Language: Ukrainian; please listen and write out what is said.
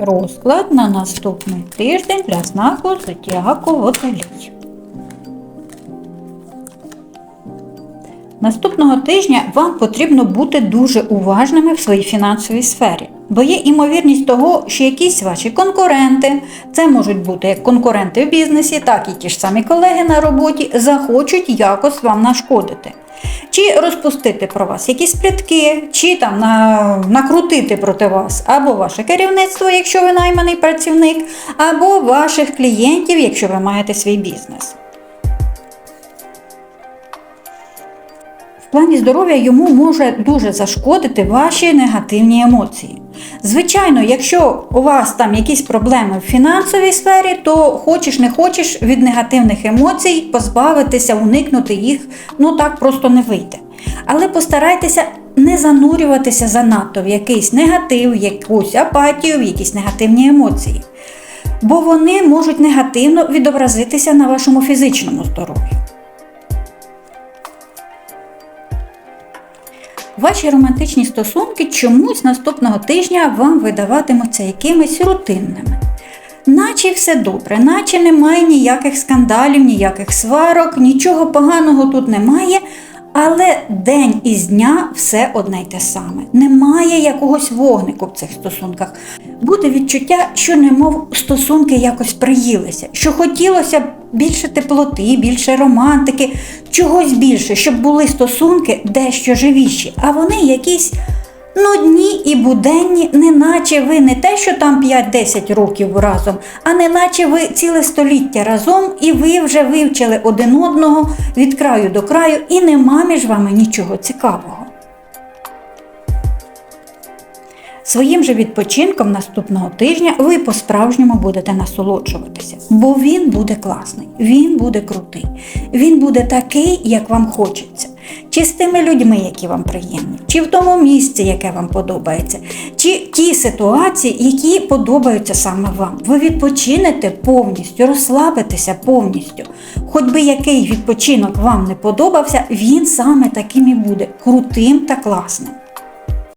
Розклад на наступний тиждень для знаку Зодіаку Водолій. Наступного тижня вам потрібно бути дуже уважними в своїй фінансовій сфері, бо є імовірність того, що якісь ваші конкуренти, це можуть бути як конкуренти в бізнесі, так і ті ж самі колеги на роботі, захочуть якось вам нашкодити. Чи розпустити про вас якісь плітки, чи там на, накрутити проти вас або ваше керівництво, якщо ви найманий працівник, або ваших клієнтів, якщо ви маєте свій бізнес. В плані здоров'я йому може дуже зашкодити ваші негативні емоції. Звичайно, якщо у вас там якісь проблеми в фінансовій сфері, то хочеш не хочеш від негативних емоцій позбавитися, уникнути їх, ну так просто не вийде. Але постарайтеся не занурюватися занадто в якийсь негатив, якусь апатію, в якісь негативні емоції. Бо вони можуть негативно відобразитися на вашому фізичному здоров'ю. Ваші романтичні стосунки чомусь наступного тижня вам видаватимуться якимись рутинними. Наче все добре, наче немає ніяких скандалів, ніяких сварок, нічого поганого тут немає, але день із дня все одне й те саме. Немає якогось вогнику в цих стосунках. Буде відчуття, що немов стосунки якось приїлися, що хотілося б більше теплоти, більше романтики, чогось більше, щоб були стосунки дещо живіші, а вони якісь нудні і буденні, неначе ви не те, що там 5-10 років разом, а неначе ви ціле століття разом, і ви вже вивчили один одного від краю до краю, і нема між вами нічого цікавого. Своїм же відпочинком наступного тижня ви по-справжньому будете насолоджуватися, бо він буде класний, він буде крутий, він буде такий, як вам хочеться. Чи з тими людьми, які вам приємні, чи в тому місці, яке вам подобається, чи ті ситуації, які подобаються саме вам. Ви відпочинете повністю, розслабитеся повністю. Хоч би який відпочинок вам не подобався, він саме таким і буде крутим та класним.